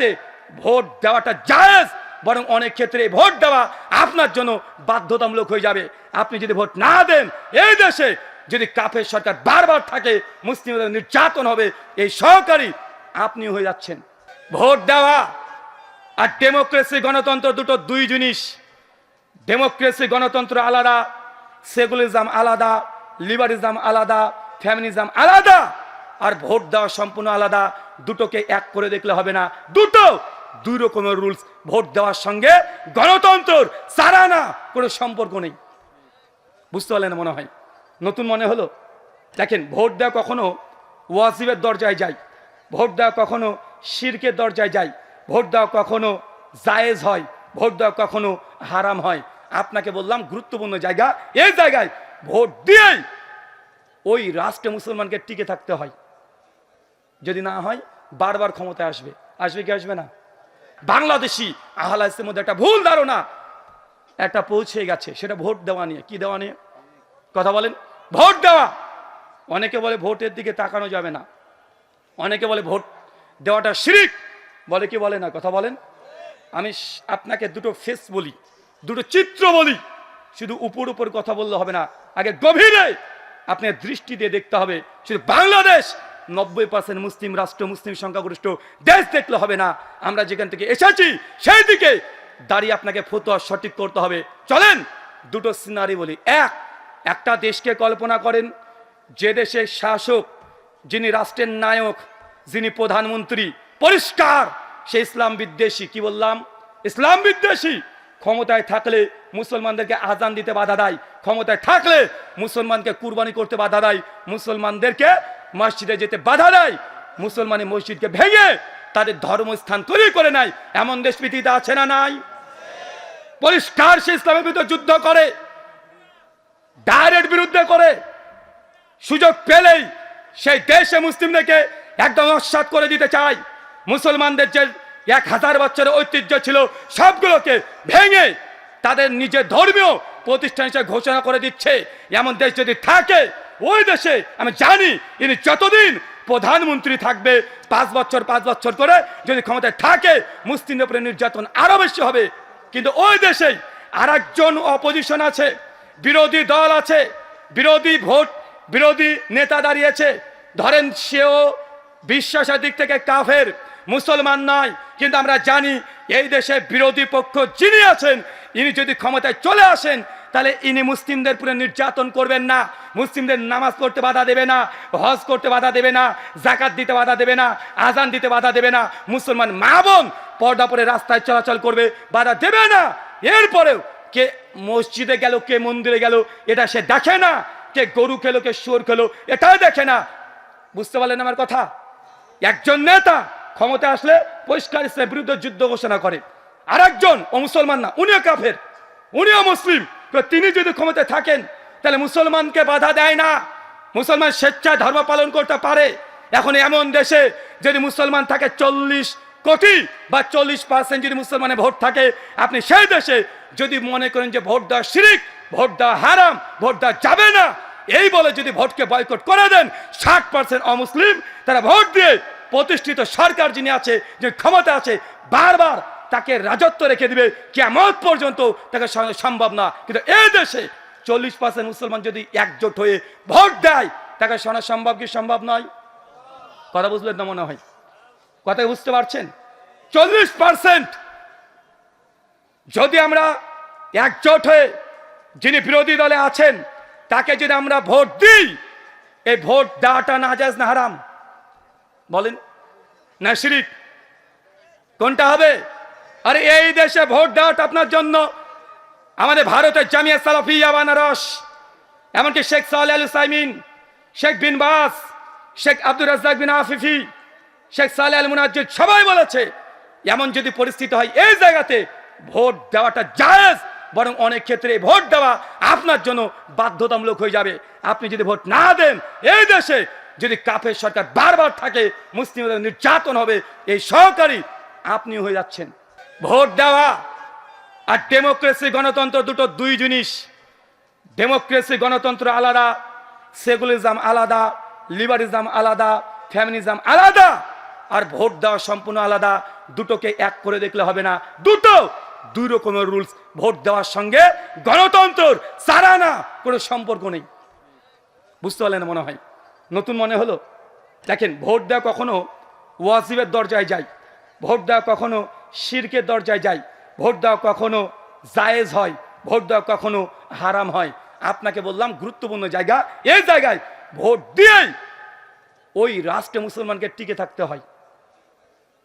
জায়গাতে ভোট দেওয়াটা জায়েজ, বরং অনেক ক্ষেত্রে ভোট দেওয়া আপনার জন্য বাধ্যতামূলক হয়ে যাবে। আপনি যদি ভোট না দেন, এই দেশে যদি কাফের সরকার বারবার থাকে মুসলিমদের নির্যাতন হবে, এই সহকারী আপনি হয়ে যাচ্ছেন। ভোট দেওয়া আর ডেমোক্রেসি গণতন্ত্র দুটো দুই জিনিস। ডেমোক্রেসি গণতন্ত্র আলাদা, সেকুলারিজম আলাদা, লিবারিজম আলাদা ফ্যামিনিজম আলাদা, আর ভোট দেওয়া সম্পূর্ণ আলাদা। দুটোকে এক করে দেখলে হবে না। দুটো! দুই রকমের রুলস ভোট দেওয়ার সঙ্গে গণতন্ত্রর সারানা কোনো সম্পর্ক নেই। বুঝতে পারলেন মনে হয়? নতুন মনে হলো? দেখেন, ভোট দেওয়া কখনো ওয়াজিবের দরজায় যায়। ভোট দেওয়া কখনো শিরকের দরজায় যায়। ভোট দেওয়া কখনো জায়েজ হয়। ভোট দেওয়া কখনো হারাম হয়। আপনাকে বললাম, গুরুত্বপূর্ণ জায়গা। এই জায়গায় ভোট দিয়েই ওই রাষ্ট্রে মুসলমানকে টিকে থাকতে হয়। যদি না হয়, বারবার ক্ষমতায় আসবে। আসবে কি আসবে না? বাংলাদেশি আহলাইসের মধ্যে একটা ভুল ধারণা। একটা পৌঁছে গেছে, সেটা ভোট দেওয়া নিয়ে। কি দেওয়া নিয়ে? কথা বলেন। ভোট দেওয়া! অনেকে বলে ভোটের দিকে তাকানো যাবে না। অনেকে বলে ভোট দেওয়াটা শিরিক। বলে কি বলে না? কথা বলেন। আমি আপনাকে দুটো ফেস বলি, দুটো চিত্র বলি। শুধু উপর উপর কথা বললে হবে না, আগে গভীরে আপনার দৃষ্টি দিয়ে দেখতে হবে। শুধু বাংলাদেশ নব্বই পার্সেন্ট মুসলিম রাষ্ট্র, মুসলিম সংখ্যাগরিষ্ঠ দেশ দেখলে হবে না। আমরা যেখান থেকে এসেছি সেই দিকে দাঁড়িয়ে আপনাকে ফতোয়া সঠিক করতে হবে। চলেন, দুটো সিনারি বলি। এক, একটা দেশকে কল্পনা করেন, যে দেশের শাসক, যিনি রাষ্ট্রের নায়ক, যিনি প্রধানমন্ত্রী, পরিষ্কার, সে ইসলাম বিদ্বেষী, কি বললাম? ইসলাম বিদ্বেষী। ক্ষমতায় থাকলে মুসলমানদেরকে আজান দিতে বাধা দেয়। ক্ষমতায় থাকলে মুসলমানকে কুরবানি করতে বাধা দেয়। মুসলমানদেরকে মসজিদে যেতে বাধা দেয়। মুসলমানের মসজিদকে ভেঙে তাদের ধর্মস্থান তৈরি করে নেয়। এমন দেশ পৃথিবীতে আছে না নাই? পরিষ্কার সে ইসলামের বিরুদ্ধে যুদ্ধ করে, ডাইরেক্ট বিরুদ্ধে করে। সুযোগ পেলেই সেই দেশে মুসলিমদেরকে একদম অসাত করে দিতে চায়। মুসলমানদের যে এক হাজার বছরের ঐতিহ্য ছিল, সবগুলোকে ভেঙে তাদের নিজের ধর্মীয় প্রতিষ্ঠান হিসেবে ঘোষণা করে দিচ্ছে। এমন দেশ যদি থাকে ওই দেশে আমি জানি ইনি যতদিন প্রধানমন্ত্রী থাকবে, পাঁচ বছর পাঁচ বছর করে যদি ক্ষমতায় থাকে, মুসলিমদের উপরে নির্যাতন আরও বেশি হবে। কিন্তু ওই দেশেই আর একজন অপোজিশন আছে, বিরোধী দল আছে, বিরোধী ভোট, বিরোধী নেতা দাঁড়িয়েছে। ধরেন সেও বিশ্বাসের দিক থেকে কাফের, মুসলমান নয়, কিন্তু আমরা জানি এই দেশে বিরোধী পক্ষ যিনি আছেন, ইনি যদি ক্ষমতায় চলে আসেন তাহলে ইনি মুসলিমদের পুরো নির্যাতন করবেন না। মুসলিমদের নামাজ পড়তে বাধা দেবে না, হজ করতে বাধা দেবে না জাকাত দিতে বাধা দেবে না, আজান দিতে বাধা দেবে না। মুসলমান মা বোন পর্দা পরে রাস্তায় চলাচল করবে, বাধা দেবে না। এরপরেও কে মসজিদে গেল, কে মন্দিরে গেল, এটা সে দেখে না। কে গরু খেলো, কে শুয়োর খেলো, এটাও দেখে না। বুঝতে পারলেন আমার কথা? একজন নেতা ক্ষমতা আসলে পরিষ্কার ইসলামের বিরুদ্ধে যুদ্ধ ঘোষণা করে। আর একজন ও মুসলমান না, উনিও কাফের, উনিও মুসলিম। তিনি যদি ক্ষমতায় থাকেন, তাহলে মুসলমানকে বাধা দেয় না। মুসলমান স্বেচ্ছায় ধর্ম পালন করতে পারে। এখন এমন দেশে যদি মুসলমান থাকে চল্লিশ কোটি বা চল্লিশ পার্সেন্ট যদি মুসলমানের ভোট থাকে, আপনি সেই দেশে যদি মনে করেন যে ভোট দেওয়া শিরিক, ভোট দেওয়া হারাম, ভোট দেওয়া যাবে না, এই বলে যদি ভোটকে বয়কট করে দেন, ষাট পার্সেন্ট অমুসলিম, তারা ভোট দিয়ে প্রতিষ্ঠিত সরকার যিনি আছে, যে ক্ষমতা আছে, বারবার তাকে রাজত্ব রেখে দিবে। কেমন পর্যন্ত তাকে সম্ভব না। কিন্তু এই দেশে চল্লিশ পার্সেন্ট মুসলমান যদি একজোট হয়ে ভোট দেয়, তাকে শোনা সম্ভব কি সম্ভব নয়? কথা বুঝলেন না মনে হয়? কথা বুঝতে পারছেন? চল্লিশ পার্সেন্ট যদি আমরা একজোট হয়ে যিনি বিরোধী দলে আছেন, তাকে যদি আমরা ভোট দিই, এই ভোট দেওয়াটা না যাজ না হারাম? বলেন? না শিরিক? কোনটা হবে? আরে এই দেশে ভোট দেওয়াটা আপনার জন্য। আমাদের ভারতের জামিয়া সালাফিয়া বানারস, এমনকি শেখ সালে আল সাইমিন, শেখ বিন বাস, শেখ আব্দুর রাজ্জাক বিন আফিফি, শেখ সালে আল মুনাজ্জিদ সবাই বলেছে, এমন যদি পরিস্থিতি হয় এই জায়গাতে ভোট দেওয়াটা জায়েজ, বরং অনেক ক্ষেত্রে ভোট দেওয়া আপনার জন্য বাধ্যতামূলক হয়ে যাবে। আপনি যদি ভোট না দেন, এই দেশে যদি কাফের সরকার বারবার থাকে, মুসলিমদের নির্যাতন হবে, এই সহকারী আপনি হয়ে যাচ্ছেন। ভোট দেওয়া আর ডেমোক্রেসি গণতন্ত্র দুটো দুই জিনিস। ডেমোক্রেসি গণতন্ত্র আলাদা, সেকুলারিজম আলাদা, লিবারিজম আলাদা, ফ্যামিনিজম আলাদা। আর ভোট দেওয়া সম্পূর্ণ আলাদা, দুটোকে এক করে দেখলে হবে না। দুটো! দুই রকমের রুলস, ভোট দেওয়ার সঙ্গে গণতন্ত্রর সারানা, কোনো সম্পর্ক নেই। বুঝতে পারলেন মনে হয়? নতুন মনে হলো? দেখেন, ভোট দেওয়া কখনো ওয়াজিবের দরজায় যায়। ভোট দেওয়া কখনো শিরকের দরজায় যায় ভোট দেওয়া কখনো জায়েজ হয়, ভোট দেওয়া কখনো হারাম হয়। আপনাকে বললাম, গুরুত্বপূর্ণ জায়গা, এই জায়গায় ভোট দিয়েই ওই রাষ্ট্রে মুসলমানকে টিকে থাকতে হয়।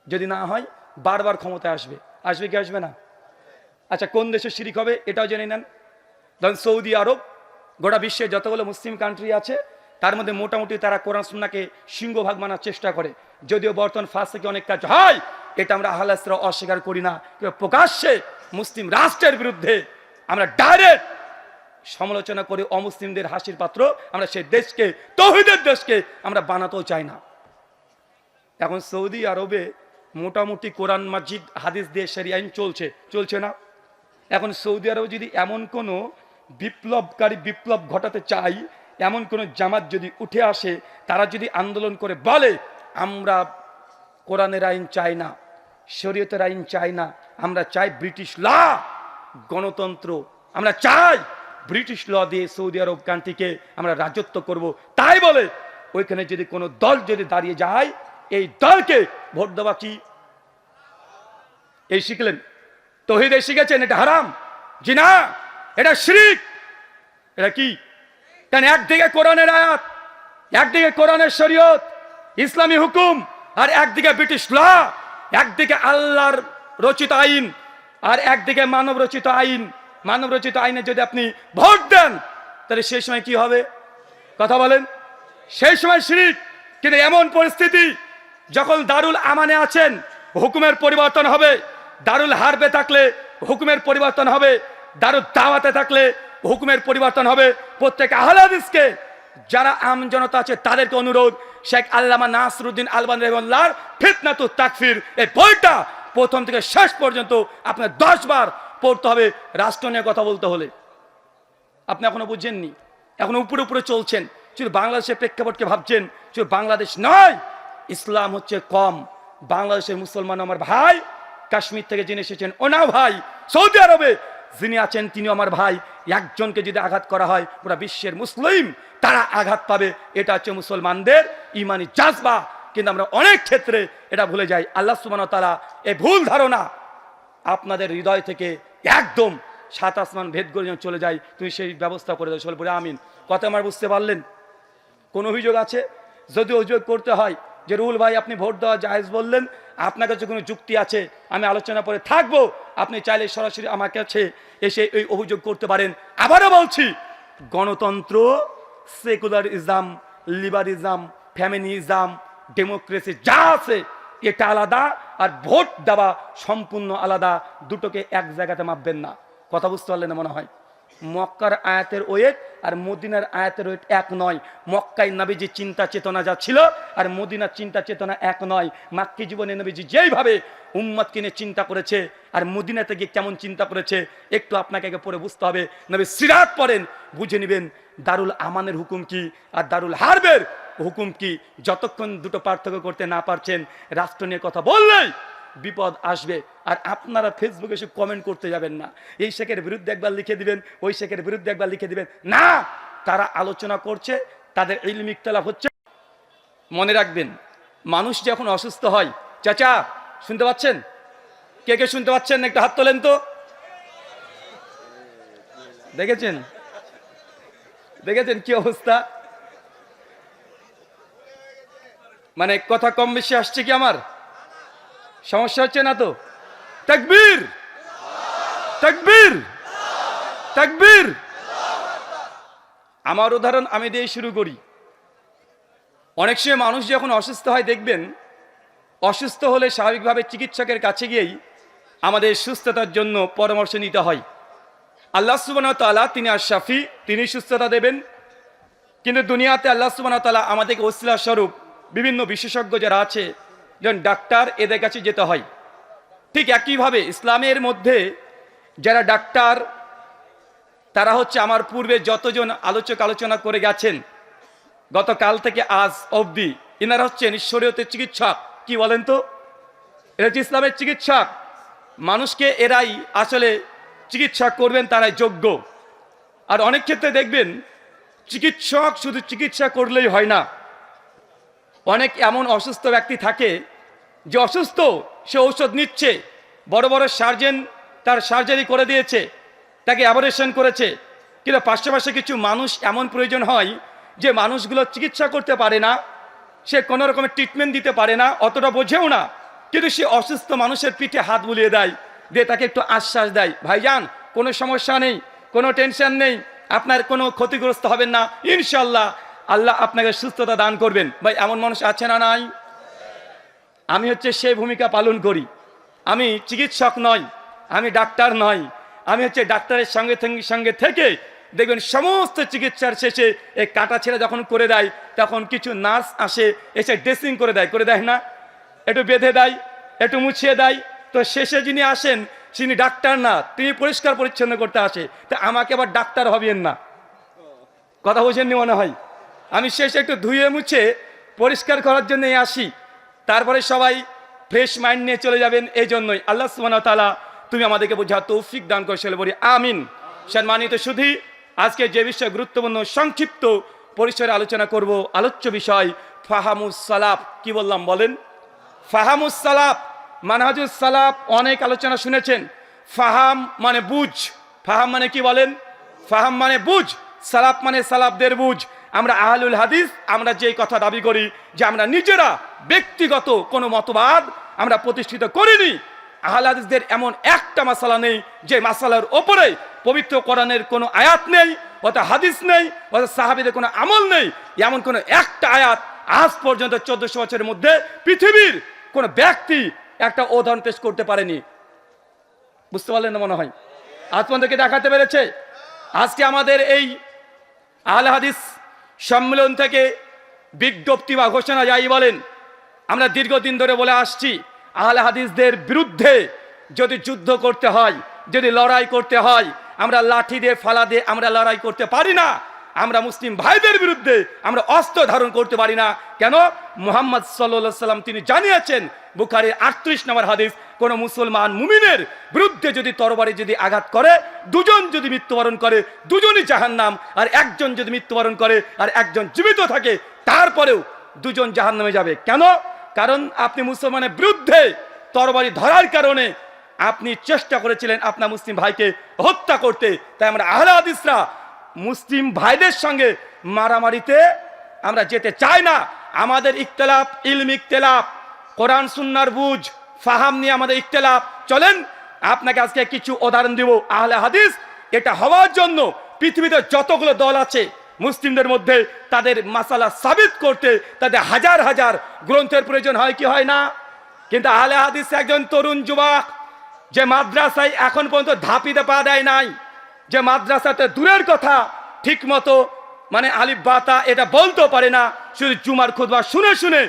যদি না হয়, বারবার ক্ষমতায় আসবে। আসবে কি আসবে না? আচ্ছা কোন দেশে শিরিক হবে এটাও জেনে নেন। ধরুন সৌদি আরব, গোটা বিশ্বে যতগুলো মুসলিম কান্ট্রি আছে, তার মধ্যে মোটামুটি তারা কোরআন সুন্নাকে সিংহভাগ মানার চেষ্টা করে। যদিও বর্তমান ফাঁস থেকে অনেক কাজ হয় এটা আমরা আহ্লাসরা অস্বীকার করি না। প্রকাশ্যে মুসলিম রাষ্ট্রের বিরুদ্ধে আমরা ডাইরেক্ট সমালোচনা করে, অমুসলিমদের হাসির পাত্র। আমরা সেই দেশকে, তহিদের দেশকে আমরা বানাতেও চাই না। এখন সৌদি আরবে মোটামুটি কোরআন, মাজিদ, হাদিস দিয়ে সেরি আইন চলছে। চলছে না। এখন সৌদি আরবে যদি এমন কোনো বিপ্লবকারী বিপ্লব ঘটাতে চাই, এমন কোনো জামাত যদি উঠে আসে, তারা যদি আন্দোলন করে বলে, আমরা কোরআনের আইন চাই না। শরীয়তের আইন চাই না, আমরা চাই ব্রিটিশ ল, গণতন্ত্র। আমরা চাই ব্রিটিশ ল দিয়ে সৌদি আরব কান্ট্রিকে আমরা রাজত্ব করব। তাই বলে ওইখানে যদি কোনো দল যদি দাঁড়িয়ে যায়, এই দলকে ভোট দেওয়া কি? এই শিখলেন? তহিদে শিখেছেন? এটা হারাম। জি না, এটা শিরিক। এটা কি? কারণ একদিকে কোরআনের আয়াত, একদিকে কোরআনের শরীয়ত, ইসলামী হুকুম, আর একদিকে ব্রিটিশ ল। একদিকে আল্লাহর রচিত আইন আর একদিকে মানব রচিত আইন। মানব রচিত আইনে যদি আপনি ভোট দেন, তাহলে সেই সময় কি হবে? কথা বলেন। সেই সময় শিরিক কিন্তু এমন পরিস্থিতি যখন দারুল আমানে আছেন, হুকুমের পরিবর্তন হবে। দারুল হারবে থাকলে হুকুমের পরিবর্তন হবে। দারুল দাওয়াতে থাকলে হুকুমের পরিবর্তন হবে। প্রত্যেক আহলাদিসকে যারা আম জনতা আছে, তাদেরকে অনুরোধ শেখ আল্লামা নাসরুদ্দিন আলবান রহমাল্লাহর ফিতনাতু তাকফির। এই বইটা প্রথম থেকে শেষ পর্যন্ত আপনার দশ বার পড়তে হবে রাষ্ট্র নিয়ে কথা বলতে হলে। আপনি এখনও বুঝছেননি এখন উপরে উপরে চলছেন। শুধু বাংলাদেশের প্রেক্ষাপটকে ভাবছেন, শুধু বাংলাদেশ নয়, ইসলাম হচ্ছে কম। বাংলাদেশের মুসলমান আমার ভাই, কাশ্মীর থেকে যিনি এসেছেন, ওনাও ভাই। সৌদি আরবে যিনি আছেন তিনি আমার ভাই। একজনকে যদি আঘাত করা হয়, পুরা বিশ্বের মুসলিম তারা আঘাত পাবে। এটা হচ্ছে মুসলমানদের ইমানি জাজবা। কিন্তু আমরা অনেক ক্ষেত্রে এটা ভুলে যাই। আল্লাহ সুবান তারা এই ভুল ধারণা আপনাদের হৃদয় থেকে একদম সাত আসমান ভেদ করে যেন চলে যায়। তুমি সেই ব্যবস্থা করে দাও বলে আমিন। কথা আমার বুঝতে পারলেন? কোন অভিযোগ আছে? যদি অভিযোগ করতে হয় যে রুল ভাই আপনি ভোট দেওয়া জাহেজ বললেন, আপনার কাছে কোনো যুক্তি আছে? আমি আলোচনা করে থাকব। আপনি চাইলে সরাসরি আমার কাছে এসে এই অভিযোগ করতে পারেন। আবারও বলছি, গণতন্ত্র সেকুলারিজম লিবারিজম, ফ্যামিনিজম, ডেমোক্রেসি যা আছে, এটা আলাদা আর ভোট দেওয়া সম্পূর্ণ আলাদা। দুটোকে এক জায়গাতে মাপবেন না। কথা বুঝতে পারলেন মনে হয়? মক্কার আয়াতের ওয়েট আর মদিনার আয়াতের ওয়েট এক নয়। মক্কায় নবীজি চিন্তা চেতনা যা ছিল আর মদিনার চিন্তা চেতনা এক নয়। মাক্কি জীবনে নবীজি যেইভাবে উম্মত কিনে চিন্তা করেছে আর মদিনাতে গিয়ে কেমন চিন্তা করেছে, একটু আপনাকে আগে পরে বুঝতে হবে। নবী সিরাত পড়েন, বুঝে নেবেন। দারুল আমানের হুকুম কি আর দারুল হারবের হুকুম কি? যতক্ষণ দুটো পার্থক্য করতে না পারছেন, রাষ্ট্র নিয়ে কথা বললেই বিপদ আসবে। আর আপনারা ফেসবুকে এসে কমেন্ট করতে যাবেন না। এই শেখের বিরুদ্ধে একবার লিখে দিবেন, ওই শেখের বিরুদ্ধে একবার লিখে দিবেন। না! তারা আলোচনা করছে, তাদের ইলমি ইখতলাফ হচ্ছে। মনে রাখবেন, মানুষ যখন অসুস্থ হয়, চাচা, শুনতে পাচ্ছেন? কে কে শুনতে পাচ্ছেন? একটু হাত তোলেন তো। দেখেছেন? দেখেছেন কি অবস্থা? মানে কথা কম বেশি আসছে কি আমার? সমস্যা হচ্ছে না তো? তাকবীর! তাকবীর! তাকবীর! আমার উদাহরণ আমি দিয়ে শুরু করি। অনেক সময় মানুষ যখন অসুস্থ হয়, দেখবেন অসুস্থ হলে স্বাভাবিকভাবে চিকিৎসকের কাছে গিয়েই আমাদের সুস্থতার জন্য পরামর্শ নিতে হয়। আল্লাহ সুবান তালা তিনি আশাফি তিনি সুস্থতা দেবেন। কিন্তু দুনিয়াতে আল্লাহ সুবান তালা আমাদেরকে ওসিলা স্বরূপ বিভিন্ন বিশেষজ্ঞ যারা আছে, যেমন ডাক্তার, এদের কাছে যেতে হয়। ঠিক একইভাবে ইসলামের মধ্যে যারা ডাক্তার, তারা হচ্ছে আমার পূর্বে যতজন আলোচক আলোচনা করে গেছেন, গতকাল থেকে আজ অবধি এনারা হচ্ছেন ঈশ্বরীয়তের চিকিৎসক। কি বলেন তো? এরা হচ্ছে ইসলামের চিকিৎসক। মানুষকে এরাই আসলে চিকিৎসা করবেন, তারাই যোগ্য। আর অনেক ক্ষেত্রে দেখবেন, চিকিৎসক শুধু চিকিৎসা করলেই হয় না। অনেক এমন অসুস্থ ব্যক্তি থাকে, যে অসুস্থ, সে ঔষধ নিচ্ছে, বড় বড় সার্জেন তার সার্জারি করে দিয়েছে, তাকে অ্যাবরেশন করেছে। কিন্তু পাশাপাশি কিছু মানুষ এমন প্রয়োজন হয়, যে মানুষগুলো চিকিৎসা করতে পারে না, সে কোনো রকমের ট্রিটমেন্ট দিতে পারে না, অতটা বোঝেও না। কিন্তু সে অসুস্থ মানুষের পিঠে হাত বুলিয়ে দেয়। দিয়ে তাকে একটু আশ্বাস দেয়, ভাইজান, কোনো সমস্যা নেই, কোনো টেনশন নেই, আপনার কোনো ক্ষতিগ্রস্ত হবেন না ইনশাল্লাহ আল্লাহ আপনাকে সুস্থতা দান করবেন। ভাই, এমন মানুষ আছে না নাই? আমি হচ্ছে সেই ভূমিকা পালন করি। আমি চিকিৎসক নই, আমি ডাক্তার নই, আমি হচ্ছে ডাক্তারের সঙ্গে সঙ্গে থেকে দেখবেন সমস্ত চিকিৎসার শেষে এই কাটা ছেড়ে যখন করে দেয়, তখন কিছু নার্স আসে, এসে ড্রেসিং করে দেয়। করে দেয় না? একটু বেঁধে দেয়, একটু মুছিয়ে দেয় তো শেষে যিনি আসেন তিনি ডাক্তার না, তিনি পরিষ্কার পরিচ্ছন্ন করতে আসে। তা আমাকে আবার ডাক্তার হবেন না। কথা বোঝেননি মনে হয়? আমি শেষে একটু ধুয়ে মুছে পরিষ্কার করার জন্য আসি। তারপরে সবাই ফ্রেশ মাইন্ড নিয়ে চলে যাবেন এই জন্যই। আল্লাহ তালা তুমি আমাদেরকে বোঝা তৌফিক দান করে বলি, আমিন। সম্মানিত শুধু আজকে যে বিষয়ে গুরুত্বপূর্ণ সংক্ষিপ্ত পরিসরে আলোচনা করব, আলোচ্য বিষয় ফাহামুস সালাফ। কি বললাম বলেন? ফাহামুস সালাফ মানহাজুস সালাফ অনেক আলোচনা শুনেছেন। ফাহাম মানে বুঝ। ফাহাম মানে কি বলেন? ফাহাম মানে বুঝ। সালাফ মানে সালাফদের বুঝ। আমরা আহলুল হাদিস, আমরা যেই কথা দাবি করি যে আমরা নিজেরা ব্যক্তিগত কোনো মতবাদ আমরা প্রতিষ্ঠিত করিনি। আহল হাদিসদের এমন একটা মাসালা নেই যে মাসালার ওপরে পবিত্র কোরআনের কোনো আয়াত নেই, অথবা হাদিস নেই, অথবা সাহাবিদের কোনো আমল নেই। এমন কোনো একটা আয়াত আজ পর্যন্ত চোদ্দশো বছরের মধ্যে পৃথিবীর কোনো ব্যক্তি একটা উদাহরণ পেশ করতে পারেনি। বুঝতে পারলেন না মনে হয়? আজ পর্যন্ত কি দেখাতে পেরেছে, আজকে আমাদের এই আহলে হাদিস সম্মেলন থেকে বিজ্ঞপ্তি বা ঘোষণা যাই বলেন, আমরা দীর্ঘদিন ধরে বলে আসছি আহলে হাদিসদের বিরুদ্ধে যদি যুদ্ধ করতে হয়, যদি লড়াই করতে হয়, আমরা লাঠি দিয়ে, ফালা দিয়ে আমরা লড়াই করতে পারি না। আমরা মুসলিম ভাইদের বিরুদ্ধে আমরা অস্ত্র ধারণ করতে পারি না। কেন? মুহাম্মদ সাল্লাম তিনি জানিয়েছেন বুখারি আটত্রিশ নম্বর হাদিস, কোন মুসলমান মুমিনের বিরুদ্ধে যদি তরবারি যদি আঘাত করে, দুজন যদি মৃত্যুবরণ করে, দুজনই জাহান্নাম, আর একজন যদি মৃত্যুবরণ করে, আর একজন জীবিত থাকে, তারপরেও দুজন জাহান্নামে যাবে। কেন? কারণ আপনি মুসলমানের বিরুদ্ধে তরবারি ধরার কারণে আপনি চেষ্টা করেছিলেন আপনার মুসলিম ভাইকে হত্যা করতে। তাই আমরা আহলে হাদিসরা মুসলিম ভাইদের সঙ্গে মারামারিতে আমরা যেতে চাই না। আমাদের ইখতলাফ, ইলম ইখতলাফ, কোরআন, সুন্নার বুঝ, ফাহাম নিয়ে আমাদের ইখতলাফ। চলেন, আপনাকে আজকে কিছু উদাহরণ দিব আহলে হাদিস। এটা হওয়ার জন্য পৃথিবীতে যতগুলো দল আছে, মুসলিমদের মধ্যে তাদের মাসালা সাবিত করতে তাদের হাজার হাজার গ্রন্থের প্রয়োজন হয় কি হয় না? কিন্তু আহলে হাদিস একজন তরুণ যুবক, যে মাদ্রাসায় এখন পর্যন্ত ধাপিতে পা দেয় নাই যে মাদ্রাসাতে দূরের কথা ঠিক মতো মানে আলিফ বাতা এটা বলতেও পারে না। শুধু জুমার খুদবা শুনে শুনে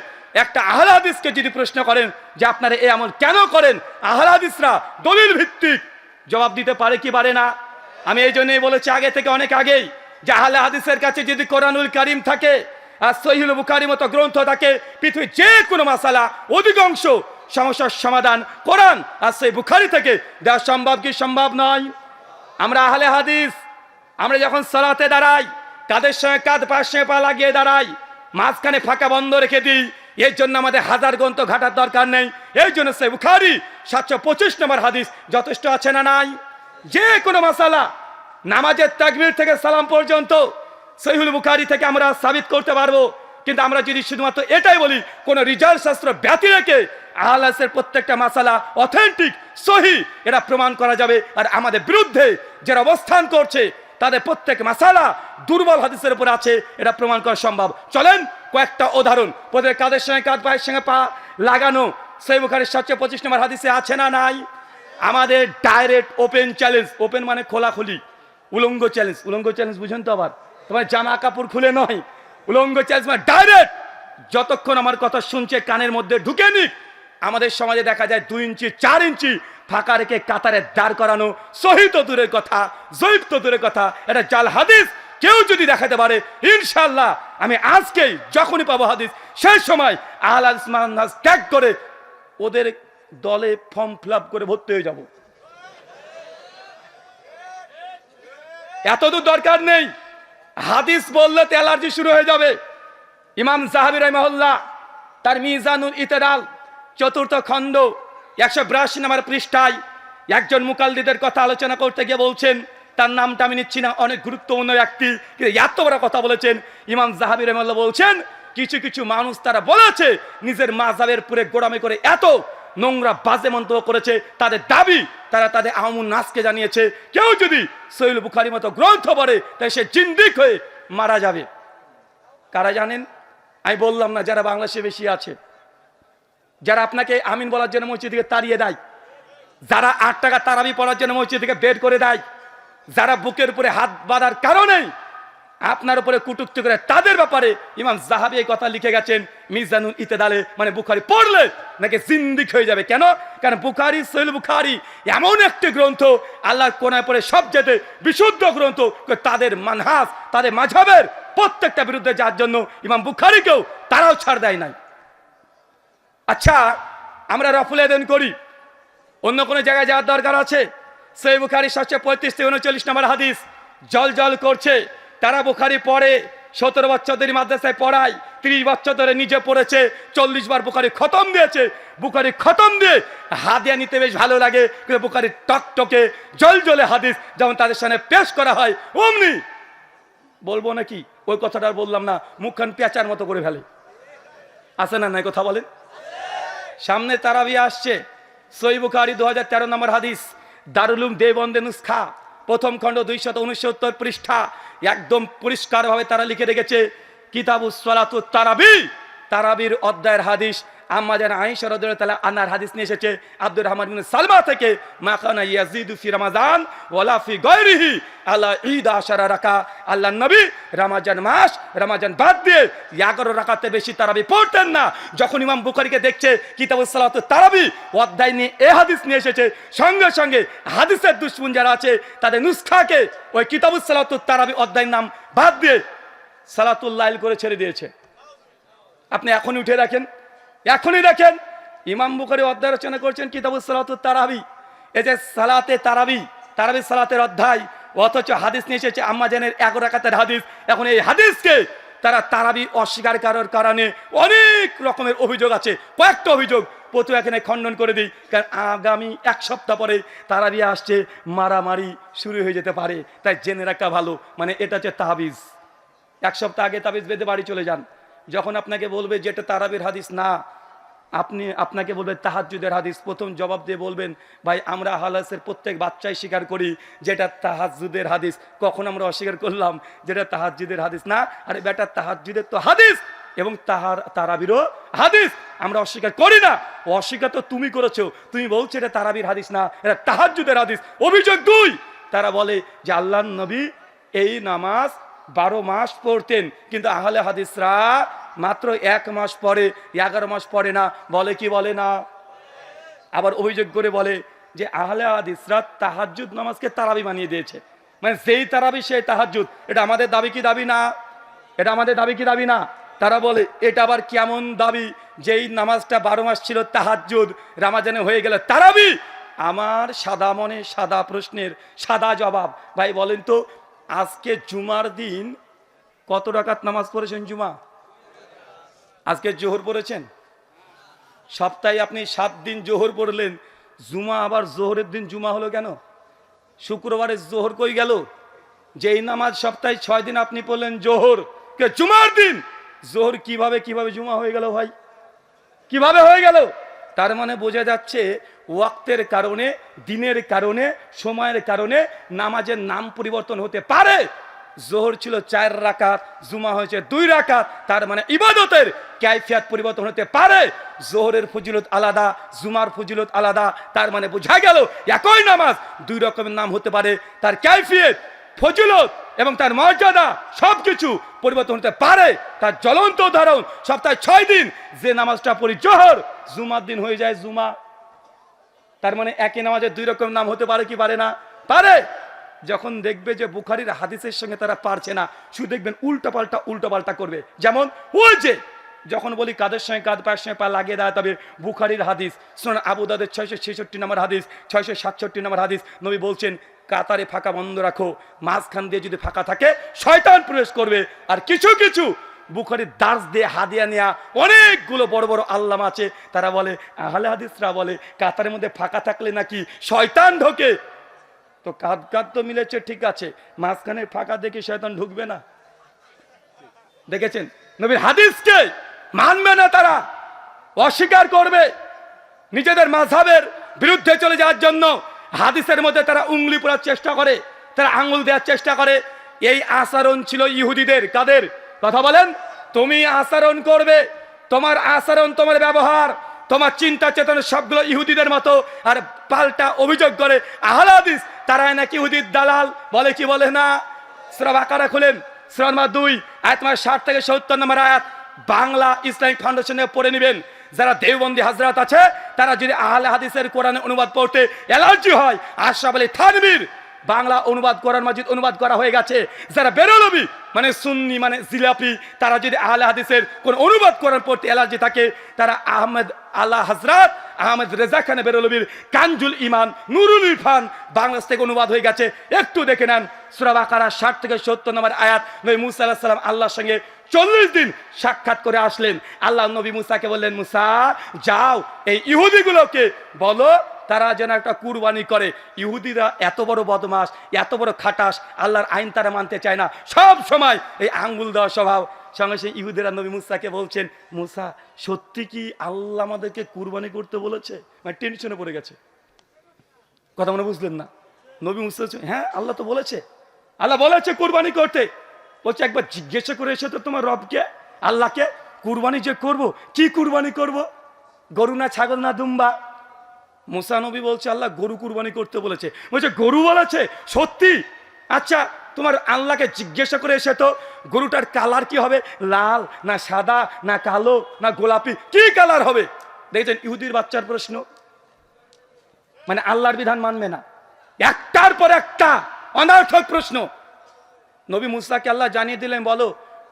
একটা আহলাদিসকে যদি প্রশ্ন করেন যে আপনারা এ আমল কেন করেন? আহলাদিসরা দলিল ভিত্তিক জবাব দিতে পারে কি পারে না? আমি এই জন্যই বলেছি আগে থেকে অনেক আগেই যে আহলে হাদিসের কাছে যদি কোরআনুল কারিম থাকে আর সহিল বুখারি মতো গ্রন্থ থাকে, পৃথিবীর যে কোনো মাসালা, অধিকাংশ সমস্যার সমাধান কোরআন আর সেই বুখারি থেকে। দেওয়া সম্ভব কি সম্ভব নয়? আমরা আহলে হাদিস, আমরা যখন সালাতে দাঁড়াই কাদের সঙ্গে কাঁধ পাশে পা লাগিয়ে দাঁড়াই, মাঝখানে ফাঁকা বন্ধ রেখে দিই এর জন্য আমাদের হাজার গ্রন্থ ঘাটার দরকার নেই। এই জন্য সে বুখারি, সাতশো পঁচিশ নম্বর হাদিস যথেষ্ট আছে না নাই? যে কোনো মাসালা, নামাজের তাকবীর থেকে সালাম পর্যন্ত সহিহুল বুখারি থেকে আমরা সাবিত করতে পারব। কিন্তু আমরা যদি শুধুমাত্র এটাই বলি, কোন রিজাল্ট শাস্ত্র ব্যতি রেখে আহলাসের প্রত্যেকটা মাসালা অথেন্টিক সহি, এটা প্রমাণ করা যাবে। আর আমাদের বিরুদ্ধে যারা অবস্থান করছে, তাদের প্রত্যেক মাসালা দুর্বল হাদিসের উপর আছে, এটা প্রমাণ করা সম্ভব। চলেন, কয়েকটা উদাহরণ। প্রত্যেক কাদের সঙ্গে কাঁধ পায়ের সঙ্গে পা লাগানো? সেই বুখারির সবচেয়ে পঁচিশ নম্বর হাদিসে আছে না নাই? আমাদের ডাইরেক্ট ওপেন চ্যালেঞ্জ ওপেন মানে খোলাখুলি। উলঙ্গ চ্যালেঞ্জ উলঙ্গ চ্যালেঞ্জ বুঝেন তো আবার? তোমার জামা কাপড় খুলে নয়। উলঙ্গ চ্যালেঞ্জ মানে ডাইরেক্ট যতক্ষণ আমার কথা শুনছে, কানের মধ্যে ঢুকে নি আমাদের সমাজে দেখা যায় দুই ইঞ্চি, চার ইঞ্চি ফাঁকা রেখে কাতারে দাঁড় করানো, সহিত দূরের কথা, জৈব তো দূরের কথা, এটা জাল হাদিস। কেউ যদি দেখাতে পারে ইনশাল্লাহ আমি আজকেই যখনই পাবো হাদিস, সেই সময় আল ইসমান নাস ত্যাগ করে ওদের দলে ফর্ম ফিল করে ভর্তি হয়ে যাব। এতদূর দরকার নেই। হাদিস বললে তো অ্যালার্জি শুরু হয়ে যাবে। ইমাম সাহাবি রহমহল্লা তার মিজানুল ইতেরাল চতুর্থ খণ্ড, একশো বিরাশি নম্বর পৃষ্ঠায় একজন মুকালদিদের কথা আলোচনা করতে গিয়ে বলছেন, তার নামটা আমি নিচ্ছি না, অনেক গুরুত্বপূর্ণ ব্যক্তি কিন্তু এত বড় কথা বলেছেন। ইমাম জাহাবি রহমাল্লাহ বলছেন, কিছু কিছু মানুষ তারা বলেছে, নিজের মাজাবের পুরে গোড়ামি করে, এত নোংরা বাজে মন্তব্য করেছে। তাদের দাবি, তারা তাদের আমুন নাচকে জানিয়েছে, কেউ যদি সৈল বুখারি মতো গ্রন্থ পড়ে তাই সে জিন্দিক হয়ে মারা যাবে। কারা জানেন? আমি বললাম না, যারা বাংলাদেশে বেশি আছে, যারা আপনাকে আমিন বলার জন্য মসজিদ থেকে তাড়িয়ে দেয়, যারা আট টাকা তারাবি পড়ার জন্য মসজিদ থেকে বের করে দেয়, যারা বুকের উপরে হাত বাঁধার কারণেই আপনার উপরে কুটুক্তি করে তাদের ব্যাপারে ইমাম জাহাবি এই কথা লিখে গেছেন, মিজানুল ইতেদালে মানে বুখারি পড়লে নাকি জিন্দিক হয়ে যাবে। কেন? কারণ বুখারি সৈল বুখারি এমন একটি গ্রন্থ, আল্লাহর কোনায় পড়ে সব যেতে বিশুদ্ধ গ্রন্থ তাদের মানহাস তাদের মাঝাবের প্রত্যেকটা বিরুদ্ধে যার জন্য ইমাম বুখারিকেও তারাও ছাড় দেয় নাই। আচ্ছা আমরা রফুল আবেদন করি। অন্য কোনো জায়গায় যাওয়ার দরকার আছে? সেই বুখারি সাতশো পঁয়ত্রিশ থেকে উনচল্লিশ নম্বর হাদিস, জল জল করছে। তারা বুখারি পড়ে, সতেরো বছর ধরে মাদ্রাসায় পড়ায়, তিরিশ বছর ধরে নিজে পড়েছে, চল্লিশ বার বুখারি খতম দিয়েছে। বুকারি খতম দিয়ে হাদিয়া নিতে বেশ ভালো লাগে, কিন্তু বুখারি টকটকে জল জলে হাদিস যেমন তাদের সামনে পেশ করা হয়, অমনি। বলব নাকি? ওই কথাটা বললাম না, মুখখান পেঁচার মতো করে ফেলে। আছে না নাই কথা বলেন? সামনে তারাবি আসছে, সই বুখারি দু হাজার তেরো নম্বর হাদিস দারুলুম দেবন্দে নুসখা, প্রথম খণ্ড দুইশত উনসত্তর পৃষ্ঠা একদম পরিষ্কারভাবে তারা লিখে রেখেছে কিতাবু সলাতু তারাবি তারাবির অধ্যায়ের হাদিস আম্মাজান আয়েশা রাদিয়াল্লাহু তাআলা আনার হাদিস নিয়ে এসেছে, আব্দুর রহমান বিন সালমা থেকে মাখানা ইয়াজিদু ফি রমাজান ওয়ালা ফি গায়রিহি? আলা ঈদ আশারা রাকা আল্লাহ নবী রমাজান মাস, রমাজান বাদ দিয়ে এগারো রাকাতে বেশি তারাবি পড়তেন না। যখন ইমাম বুখারীকে দেখছে, কিতাবুস সালাতু তারাবি অধ্যায় নিয়ে এ হাদিস নিয়ে এসেছে, সঙ্গে সঙ্গে হাদিসের দুশ্মন যারা আছে, তাদের নুসখাকে ওই কিতাবুস তারাবি অধ্যায়ের নাম বাদ দিয়ে সালাতুল্লাইল করে ছেড়ে দিয়েছে। আপনি এখনই উঠে রাখেন এখনই দেখেন, ইমাম বুখারি অধ্যায় রচনা করছেন কিতাবুস সালাত তারাবি। এই যে সালাতে তারাবি তারাবি সালাতের অধ্যায়, অথচ হাদিস নিয়ে এসেছে আম্মাজানের এক রাকাতের হাদিস। এখন এই হাদিসকে তারা তারাবি অস্বীকার করার কারণে অনেক রকমের অভিযোগ আছে, কয়েকটা অভিযোগ। প্রথম এখানে খণ্ডন করে দিই, কারণ আগামী এক সপ্তাহ পরে তারাবি আসছে, মারামারি শুরু হয়ে যেতে পারে। তাই জেনে রাখা ভালো মানে এটা হচ্ছে তাবিজ। এক সপ্তাহ আগে তাবিজ বেঁধে বাড়ি চলে যান। যখন আপনাকে বলবে যে এটা তারাবির হাদিস, না আপনি আপনাকে বলবে তাহাজুদের হাদিস। প্রথম জবাব দিয়ে বলবেন, ভাই, আমরা হালাসের প্রত্যেক বাচ্চাই স্বীকার করি যেটা তাহাজুদের হাদিস। কখন আমরা অস্বীকার করলাম যেটা তাহাজুদের হাদিস? না, আরে বেটা তাহাজুদের তো হাদিস এবং তাহার তারাবিরও হাদিস। আমরা অস্বীকার করি না। অস্বীকার তো তুমি করেছ। তুমি বলছো এটা তারাবির হাদিস না, এটা তাহাজুদের হাদিস। অভিযোগ দুই, তারা বলে যে আল্লাহ নবী এই নামাজ বারো মাস পড়তেন, কিন্তু আহলে হাদিসরা মাত্র এক মাস পরে, এগারো মাস পরে না, বলে কি বলে না? আবার অভিযোগ করে বলে যে আহলে হাদিসরা তাহাজুদ নামাজকে তারাবি বানিয়ে দিয়েছে। মানে যেই তারাবি, সেই তাহাজুদ এটা আমাদের দাবি কি দাবি না? এটা আমাদের দাবি কি দাবি না? তারা বলে, এটা আবার কেমন দাবি? যেই নামাজটা বারো মাস ছিল তাহাজুদ রামাজানে হয়ে গেল, তারাবি! আমার সাদা মনে সাদা প্রশ্নের সাদা জবাব। ভাই, বলেন তো, আজকে জুমার দিন কত রাকাত নামাজ পড়েছেন জুমা? আজকে জোহর পড়েছেন? সপ্তাহে আপনি সাত দিন জোহর পড়লেন, জুমা আবার জোহরের দিন জুমা হলো কেন? শুক্রবারের জোহর কই গেল? যেই নামাজ সপ্তাহে ছয় দিন আপনি পড়লেন জোহর, কে জুমার দিন? জোহর কীভাবে কীভাবে জুমা হয়ে গেল ভাই? কীভাবে হয়ে গেল? তার মানে বোঝা যাচ্ছে ওয়াক্তের কারণে, দিনের কারণে, সময়ের কারণে নামাজের নাম পরিবর্তন হতে পারে। জোহর ছিল চার রাকাত, জুমা হয়েছে দুই রাকাত। তার মানে ইবাদতের ক্যাফিয়াত পরিবর্তন হতে পারে। জোহরের ফজিলত আলাদা, জুমার ফজিলত আলাদা। তার মানে বোঝা গেল, একই নামাজ দুই রকমের নাম হতে পারে। তার ক্যাফিয়ত ফজিলত এবং তার মর্যাদা সবকিছু পরিবর্তন হতে পারে। তার জ্বলন্ত উদাহরণ, সপ্তাহে ছয় দিন যে নামাজটা পড়ি জোহর, জুমার দিন হয়ে যায় জুমা। তার মানে একই নামাজের দুই রকম নাম হতে পারে কি পারে না? পারে। যখন দেখবে যে বুখারির হাদিসের সঙ্গে তারা পারছে না, শুধু দেখবেন উল্টো পাল্টা উল্টো পাল্টা করবে। যেমন, ওই যে যখন বলি কাদের সঙ্গে কাঁধ পায়ের সঙ্গে পা লাগিয়ে দেয় তবে বুখারির হাদিস আবু দাদের ছয়শো ছেষট্টি নম্বর হাদিস, ছয়শো সাতষট্টি নম্বর হাদিস, নবী বলছেন, কাতারে ফাঁকা বন্ধ রাখো, মাঝখান দিয়ে যদি ফাঁকা থাকে, শয়তান প্রবেশ করবে। আর কিছু কিছু বুখারির দাস দিয়ে হাদিয়া নেয়া, অনেকগুলো বড় বড় আল্লাম আছে, তারা বলে, আহলে হাদিসরা বলে, কাতারের মধ্যে ফাঁকা থাকলে নাকি শয়তান ঢোকে। তো কাঁধ কাঁধ তো মিলেছে, ঠিক আছে। মাঝখানে ফাঁকা দেখে শয়তান ঢুকবে না। দেখেছেন? নবীর হাদিসকে মানবে না তারা। অস্বীকার করবে নিজেদের মাঝাবের বিরুদ্ধে চলে যাওয়ার জন্য। হাদিসের মধ্যে তারা উঙ্গলি পড়ার চেষ্টা করে, তারা আঙুল দেওয়ার চেষ্টা করে। এই আচরণ ছিল ইহুদিদের। কাদের? কথা বলেন? তুমি আচরণ করবে। তোমার আচরণ, তোমার ব্যবহার তোমার চিন্তা চেতনা সবগুলো ইহুদিদের মতো আর পাল্টা অভিযোগ করে আহলে হাদিস তারা নাকি ইহুদির দালাল, বলে কি বলে না? শ্রব আকারা খুলেন শ্রমা দুই, আয়াত তোমার ষাট থেকে সত্তর নম্বর আয়াত। বাংলা ইসলামিক ফাউন্ডেশনে পড়ে নেবেন। যারা দেওবন্দি হাজরাত আছে, তারা যদি আহলে হাদিসের কোরআনে অনুবাদ পড়তে অ্যালার্জি হয়, আশরাফ আলী থানবীর বাংলা অনুবাদ কোরআন মাজিদ অনুবাদ করা হয়ে গেছে। যারা বেরোলবি মানে সুন্নি মানে জিলাপি, তারা যদি আহলে হাদিসের কোন অনুবাদ কোরআন পড়তে অ্যালার্জি থাকে, তারা আহমেদ আল্লাহ হাজরাত আহমেদ রেজা খানে বেরোলবির কাঞ্জুল ইমান, নুরুল ইরফান বাংলাদেশ থেকে অনুবাদ হয়ে গেছে। একটু দেখে নেন সুরাব আকারা ষাট থেকে সত্তর নম্বর আয়াত, নবী মুসা আল্লাহ সাল্লাম আল্লাহর সঙ্গে চল্লিশ দিন সাক্ষাৎ করে আসলেন। আল্লাহ নবী মুসাকে বললেন, মুসা, যাও, এই ইহুদিগুলোকে বলো তারা যেন একটা কুরবানি করে। ইহুদিরা এত বড় বদমাস এত বড় খাটাস আল্লাহর আইন তারা মানতে চায় না। সব সময় এই আঙ্গুল দেওয়া স্বভাব। সঙ্গে সেই ইহুদিরা নবী মুসাকে বলছেন, মুসা, সত্যি কি আল্লাহ আমাদেরকে কুরবানি করতে বলেছে? মানে টেনশনে পড়ে গেছে। কথা মনে বুঝলেন না? নবী মুসা হ্যাঁ আল্লাহ তো বলেছে। আল্লাহ বলেছে কুরবানি করতে। বলছে, একবার জিজ্ঞাসা করে এসে তো তোমার রবকে, আল্লাহকে, কুরবানি যে করব, কি কুরবানি করব? গরু না, ছাগল না, দুম্বা। মুসা নবী বলছে, আল্লাহ গরু কুরবানি করতে বলেছে। বলছে, গরু বলেছে? সত্যি? আচ্ছা তোমার আল্লাহকে জিজ্ঞাসা করে এসে তো গরুটার কালার কি হবে? লাল, না সাদা, না কালো, না গোলাপি? কি কালার হবে? দেখেছেন, ইহুদির বাচ্চার প্রশ্ন। মানে আল্লাহর বিধান মানবে না। একটার পর একটা অনার্থক প্রশ্ন। নবী মুসাকে আল্লাহ জানিয়ে দিলেন, বলো,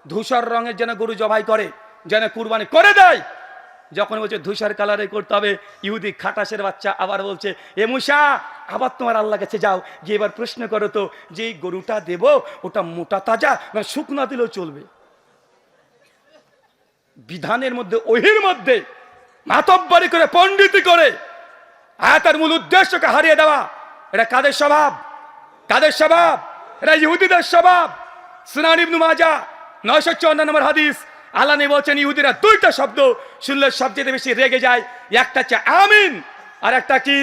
ধূসর রঙের যেন গরু জবাই করে, যেন কুরবানি করে দেয়। যখন বলছে, ধূসর কালারে করতে হবে, ইহুদি খাটাসের বাচ্চা আবার বলছে, এ মুসা, আবার তোমার আল্লাহ কাছে যাও, যে এবার প্রশ্ন করো তো, যে গরুটা দেব, ওটা মোটা তাজা না শুকনা দিলেও চলবে? বিধানের মধ্যে, ওহির মধ্যে, মাতব্বরি করে, পণ্ডিতি করে আয়াতের মূল উদ্দেশ্যকে হারিয়ে দেওয়া, এটা কাদের স্বভাব? কাদের স্বভাব? এটা ইহুদিদের স্বভাব? সুনান ইবনু মাজা নয়শো চুয়ান্ন নম্বর হাদিস। আল্লাহ নেই বলছেন, ইহুদিরা দুইটা শব্দ শুনলে সবচেয়ে বেশি রেগে যায়। একটা হচ্ছে আমিন, আর একটা কি?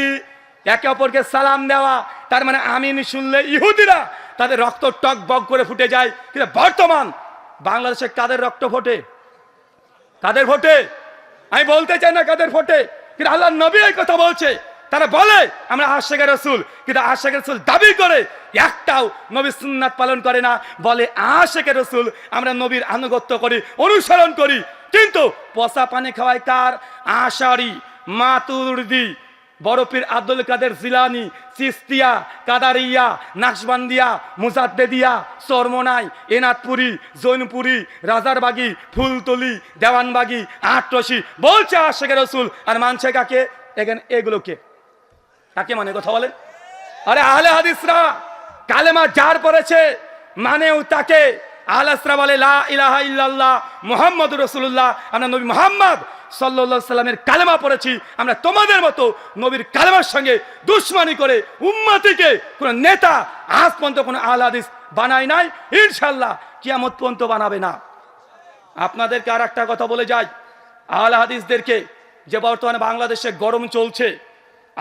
একে অপরকে সালাম দেওয়া। তার মানে আমিন শুনলে ইহুদিরা তাদের রক্ত টক বক করে ফুটে যায়। কিন্তু বর্তমান বাংলাদেশে কাদের রক্ত ফোটে? কাদের ভোটে আমি বলতে চাই না কাদের ভোটে কিন্তু আল্লাহ নবী এই কথা বলছে। তারা বলে, আমরা আশেখের রসুল। কিন্তু আশেখের রসুল দাবি করে, একটাও নবী সুন্নাত পালন করে না। বলে, আশেখের রসুল, আমরা নবীর আনুগত্য করি, অনুসরণ করি। কিন্তু পচা পানি খাওয়ায় কার? আশারি মাতুরদি, বরফির আব্দুল কাদের জিলানি, চিস্তিয়া, কাদারিয়া নাকশবান্দিয়া মুজাদ্দেদিয়া, চরমনাই এনাথপুরি জৈনপুরি, রাজারবাগি, ফুলতলি, দেওয়ানবাগি আটরসি বলছে আশেখের রসুল, আর মানছে কাকে? এখানে এগুলোকে। কাকে মানে কথা বলে আরে আহলে হাদিসরা, কালেমা যার পড়েছে, মানেও তাকে। আলাসরা বলে, লা ইলাহা ইল্লাল্লাহ মুহাম্মদ রসুল্লাহ আমরা নবী মোহাম্মদ সাল্লাহ সাল্লামের কালেমা পড়েছি। আমরা তোমাদের মতো নবীর কালেমার সঙ্গে দুশ্মনী করে উম্মতিকে কোনো নেতা আজ পর্যন্ত কোনো আহলে হাদিস বানায় নাই। ইনশাল্লাহ কিয়ামত পর্যন্ত বানাবে না। আপনাদেরকে আর একটা কথা বলে যাই। আহলে হাদিসদেরকে যে বর্তমানে বাংলাদেশে গরম চলছে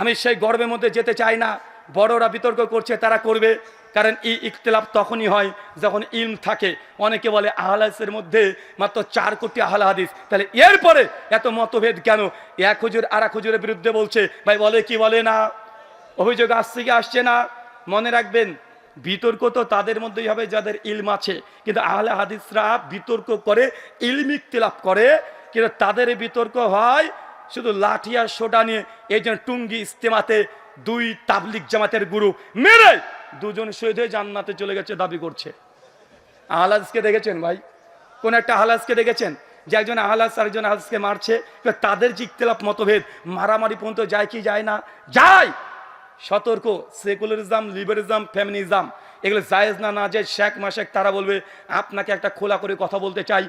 আমি সেই গর্বের মধ্যে যেতে চাই না। বড়রা বিতর্ক করছে, তারা করবে। কারণ এই ইখতলাফ তখনই হয় যখন ইলম থাকে। অনেকে বলে আহলাসের মধ্যে মাত্র চার কোটি আহলা হাদিস। তাহলে এরপরে এত মতভেদ কেন? এক হুজুর আর এক হুজুরের বিরুদ্ধে বলছে, ভাই, বলে কি বলে না? অভিযোগ আসছে কি আসছে না? মনে রাখবেন, বিতর্ক তো তাদের মধ্যেই হবে যাদের ইলম আছে। কিন্তু আহলে হাদিসরা বিতর্ক করে, ইলম ইখতিলাফ করে, কিন্তু তাদের বিতর্ক হয় শুধু লাঠি আর সোটা নিয়ে এই জন্য টুঙ্গি ইস্তেমাতে দুই তাবলিক জামাতের গুরু মেরে দুজন শহীদ হয়ে জান্নাতে চলে গেছে দাবি করছে। আহলাজকে দেখেছেন ভাই? কোন একটা আহলাজকে দেখেছেন? যে একজন আহলাজ আর একজন আহলাজকে মারছে তাদের যে মতভেদ, মারামারি পর্যন্ত যায় কি যায় না? যায়! সতর্ক, সেকুলারিজম লিবারিজম ফেমিনিজম, এগুলো জায়েজ না না যে শেখ মাসেক তারা বলবে, আপনাকে একটা খোলা করে কথা বলতে চাই।